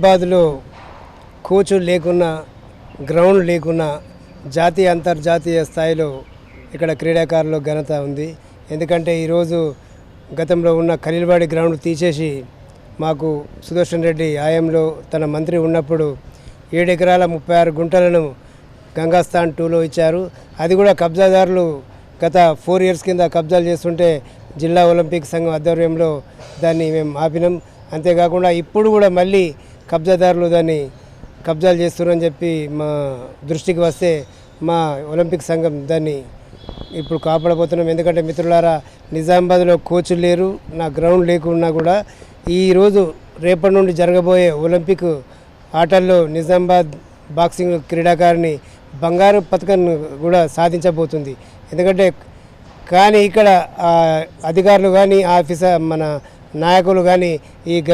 హైదరాబాద్లో కోచులు లేకున్నా గ్రౌండ్ లేకున్నా జాతీయ అంతర్జాతీయ స్థాయిలో ఇక్కడ క్రీడాకారుల ఘనత ఉంది. ఎందుకంటే ఈరోజు గతంలో ఉన్న ఖలీల్వాడి గ్రౌండ్ తీసేసి మాకు సుదర్శన్ రెడ్డి ఆయంలో తన మంత్రి ఉన్నప్పుడు ఏడు ఎకరాల ముప్పై ఆరు గుంటలను గంగాస్థాన్ టూలో ఇచ్చారు. అది కూడా కబ్జాదారులు గత ఫోర్ ఇయర్స్ కింద కబ్జాలు చేస్తుంటే జిల్లా ఒలింపిక్ సంఘం ఆధ్వర్యంలో దాన్ని మేము ఆపినాం. అంతేకాకుండా ఇప్పుడు కూడా మళ్ళీ కబ్జాదారులు దాన్ని కబ్జాలు చేస్తున్నారని చెప్పి మా దృష్టికి వస్తే మా ఒలింపిక్ సంఘం దాన్ని ఇప్పుడు కాపాడబోతున్నాం. ఎందుకంటే మిత్రులారా నిజామాబాద్లో కోచ్లు లేరు నా గ్రౌండ్ లేకున్నా కూడా ఈరోజు రేపటి నుండి జరగబోయే ఒలింపిక్ ఆటల్లో నిజామాబాద్ బాక్సింగ్ క్రీడాకారిణి బంగారు పథకాన్ని కూడా సాధించబోతుంది. ఎందుకంటే కానీ ఇక్కడ అధికారులు కానీ ఆఫీసర్ మన నాయకులు కానీ ఈ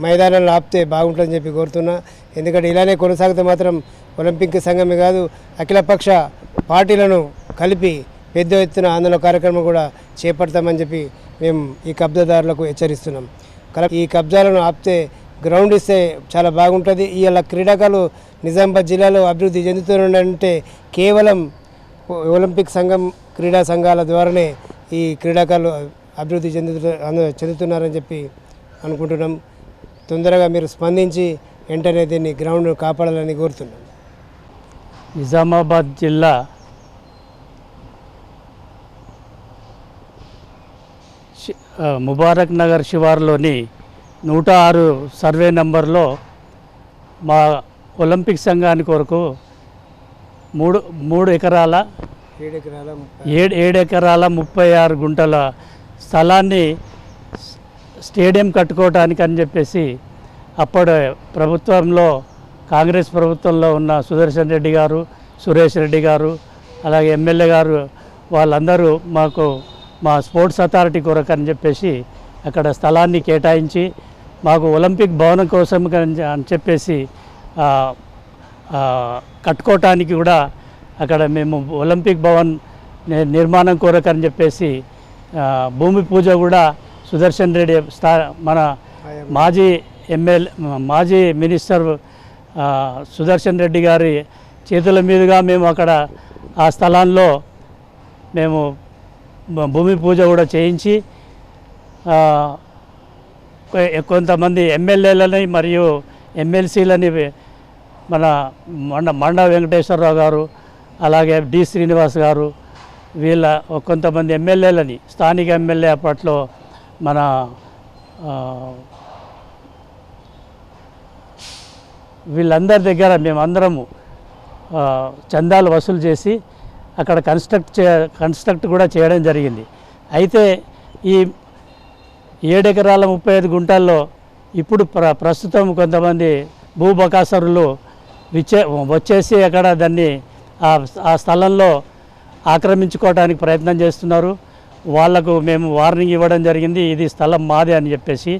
మైదానంలో ఆపితే బాగుంటుందని చెప్పి కోరుతున్నా. ఎందుకంటే ఇలానే కొనసాగితే మాత్రం ఒలింపిక్ సంఘమే కాదు అఖిలపక్ష పార్టీలను కలిపి పెద్ద ఎత్తున ఆందోళన కార్యక్రమం కూడా చేపడతామని చెప్పి మేము ఈ కబ్జాదారులకు హెచ్చరిస్తున్నాం. కల- ఈ కబ్జాలను ఆపితే గ్రౌండ్ ఇస్తే చాలా బాగుంటుంది. ఇవాళ క్రీడాకారులు నిజామాబాద్ జిల్లాలో అభివృద్ధి చెందుతున్నారంటే కేవలం ఒలింపిక్ సంఘం క్రీడా సంఘాల ద్వారానే ఈ క్రీడాకారులు అభివృద్ధి చెందుతు అందు- చెందుతున్నారని చెప్పి అనుకుంటున్నాం. తొందరగా మీరు స్పందించి వెంటనే దీన్ని గ్రౌండ్ కాపాడాలని కోరుతున్నాం. నిజామాబాద్ జిల్లా ముబారక్ నగర్ శివారులోని నూట ఆరు సర్వే నంబర్లో మా ఒలింపిక్ సంఘాని కొరకు మూడు మూడు ఎకరాల ఏడు ఏడు ఎకరాల ముప్పై ఆరు గుంటల స్థలాన్ని స్టేడియం కట్టుకోవటానికి అని చెప్పేసి అప్పుడు ప్రభుత్వంలో కాంగ్రెస్ ప్రభుత్వంలో ఉన్న సుదర్శన్ రెడ్డి గారు సురేష్ రెడ్డి గారు అలాగే ఎమ్మెల్యే గారు వాళ్ళందరూ మాకు మా స్పోర్ట్స్ అథారిటీ కొరకు అని చెప్పేసి అక్కడ స్థలాన్ని కేటాయించి మాకు ఒలింపిక్ భవనం కోసం అని అని చెప్పేసి కట్టుకోవటానికి కూడా అక్కడ మేము ఒలింపిక్ భవన్ నిర్మాణం కొరకు అని చెప్పేసి భూమి పూజ కూడా సుదర్శన్ రెడ్డి స్థా మన మాజీ ఎమ్మెల్యే మాజీ మినిస్టర్ సుదర్శన్ రెడ్డి గారి చేతుల మీదుగా మేము అక్కడ ఆ స్థలాల్లో మేము భూమి పూజ కూడా చేయించి కొంతమంది ఎమ్మెల్యేలని మరియు ఎమ్మెల్సీలని మన మండ మండ వెంకటేశ్వరరావు గారు అలాగే డి శ్రీనివాస్ గారు వీళ్ళ కొంతమంది ఎమ్మెల్యేలని స్థానిక ఎమ్మెల్యే అప్పట్లో మన వీళ్ళందరి దగ్గర మేమందరము చందాలు వసూలు చేసి అక్కడ కన్స్ట్రక్ట్ చే కన్స్ట్రక్ట్ కూడా చేయడం జరిగింది. అయితే ఈ ఏడెకరాల ముప్పై ఐదు గుంటల్లో ఇప్పుడు ప్ర ప్రస్తుతం కొంతమంది భూబకాసరులు విచ్చే వచ్చేసి అక్కడ దాన్ని ఆ స్థలంలో ఆక్రమించుకోవడానికి ప్రయత్నం చేస్తున్నారు. వాళ్ళకు మేము వార్నింగ్ ఇవ్వడం జరిగింది. ఇది స్థలం మాదే అని చెప్పేసి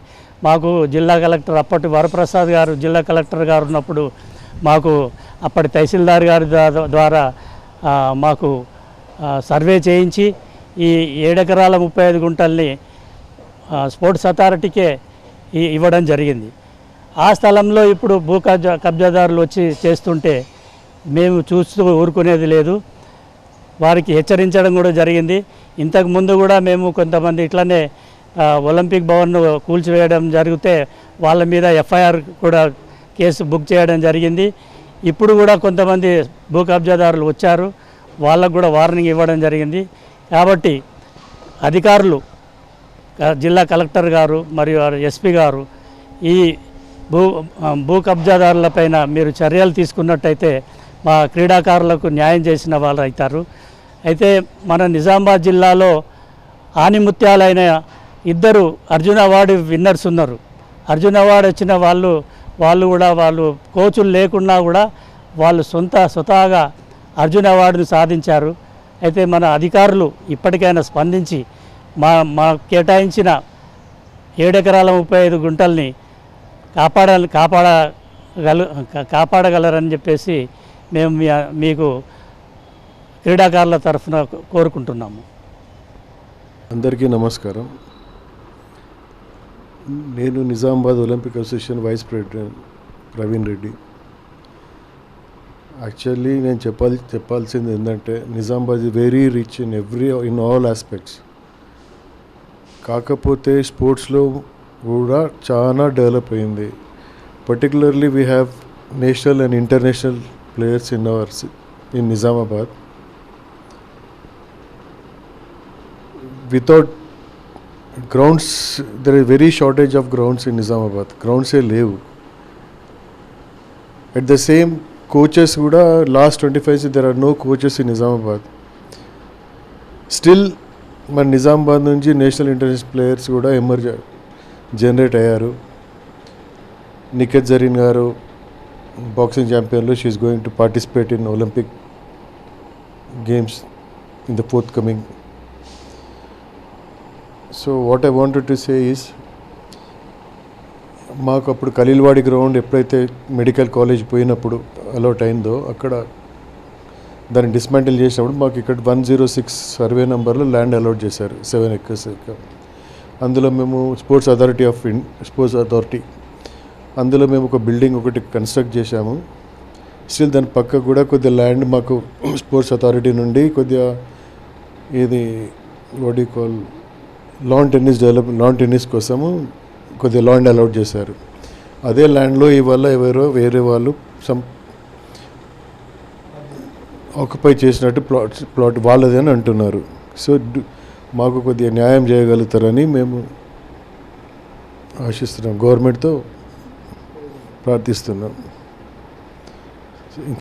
మాకు జిల్లా కలెక్టర్ అప్పటి వరప్రసాద్ గారు జిల్లా కలెక్టర్ గారు ఉన్నప్పుడు మాకు అప్పటి తహసీల్దార్ గారి ద్వారా మాకు సర్వే చేయించి ఈ ఏడెకరాల ముప్పై ఐదు గుంటల్ని స్పోర్ట్స్ అథారిటీకే ఇవ్వడం జరిగింది. ఆ స్థలంలో ఇప్పుడు భూ కబ్జా కబ్జాదారులు వచ్చి చేస్తుంటే మేము చూస్తూ ఊరుకునేది లేదు. వారికి హెచ్చరించడం కూడా జరిగింది. ఇంతకు ముందు కూడా మేము కొంతమంది ఇట్లనే ఒలింపిక్ భవన్ను కూల్చివేయడం జరిగితే వాళ్ళ మీద ఎఫ్ఐఆర్ కూడా కేసు బుక్ చేయడం జరిగింది. ఇప్పుడు కూడా కొంతమంది భూ కబ్జాదారులు వచ్చారు. వాళ్ళకు కూడా వార్నింగ్ ఇవ్వడం జరిగింది. కాబట్టి అధికారులు జిల్లా కలెక్టర్ గారు మరియు ఎస్పీ గారు ఈ భూ భూ కబ్జాదారులపైన మీరు చర్యలు తీసుకున్నట్టయితే మా క్రీడాకారులకు న్యాయం చేసిన వాళ్ళు అవుతారు. అయితే మన నిజామాబాద్ జిల్లాలో ఆనిముత్యాలైన ఇద్దరు అర్జున అవార్డు విన్నర్స్ ఉన్నారు. అర్జున అవార్డు వచ్చిన వాళ్ళు వాళ్ళు కూడా వాళ్ళు కోచులు లేకున్నా కూడా వాళ్ళు సొంత స్వతహాగా అర్జున అవార్డును సాధించారు. అయితే మన అధికారులు ఇప్పటికైనా స్పందించి మా మా కేటాయించిన ఏడెకరాల ముప్పై ఐదు గుంటల్ని కాపాడాలి కాపాడగల కాపాడగలరని చెప్పేసి మేము మీకు క్రీడాకారుల తరఫున కోరుకుంటున్నాము. అందరికీ నమస్కారం. నేను Nizamabad Olympic association vice president Praveen Reddy. Actually నేను చెప్పాలి చెప్పాల్సింది ఏంటంటే Nizamabad very rich in every in all aspects కాకపోతే స్పోర్ట్స్లో కూడా చాలా డెవలప్ అయింది. Particularly we have national and international players in our in Nizamabad without grounds there is very shortage of grounds in Nizamabad గ్రౌండ్సే లేవు. అట్ ద సేమ్ కోచెస్ కూడా last twenty five there are no coaches in Nizamabad still మన నిజామాబాద్ నుంచి national international players కూడా emerge generate అయ్యారు. నిఖత్ జరీన్ గారు boxing ఛాంపియన్లో she is going to participate in Olympic games in the fourth coming so what I wanted to say is మాకు అప్పుడు Khaleelwadi ground ఎప్పుడైతే medical college పోయినప్పుడు allot అయిందో అక్కడ దాన్ని డిస్మాంటిల్ చేసినప్పుడు మాకు ఇక్కడ వన్ జీరో సిక్స్ సర్వే నెంబర్లో ల్యాండ్ అలౌట్ చేశారు సెవెన్ ఎక్కర్స్ అందులో మేము sports authority of in sports authority అందులో మేము ఒక బిల్డింగ్ ఒకటి కన్స్ట్రక్ట్ చేశాము. స్టిల్ దాని పక్క కూడా కొద్దిగా ల్యాండ్ మాకు స్పోర్ట్స్ అథారిటీ నుండి కొద్దిగా ఇది what you call lawn tennis develop lawn tennis కోసము కొద్దిగా ల్యాండ్ అలౌట్ చేశారు. అదే ల్యాండ్లో ఇవాళ ఎవరో వేరే వాళ్ళు సం ఆక్యుపై చేసినట్టు ప్లాట్ ప్లాట్ వాళ్ళది అని అంటున్నారు. సో మాకు కొద్దిగా న్యాయం చేయగలుగుతారని మేము ఆశిస్తున్నాం. గవర్నమెంట్తో ప్రార్థిస్తున్నాం.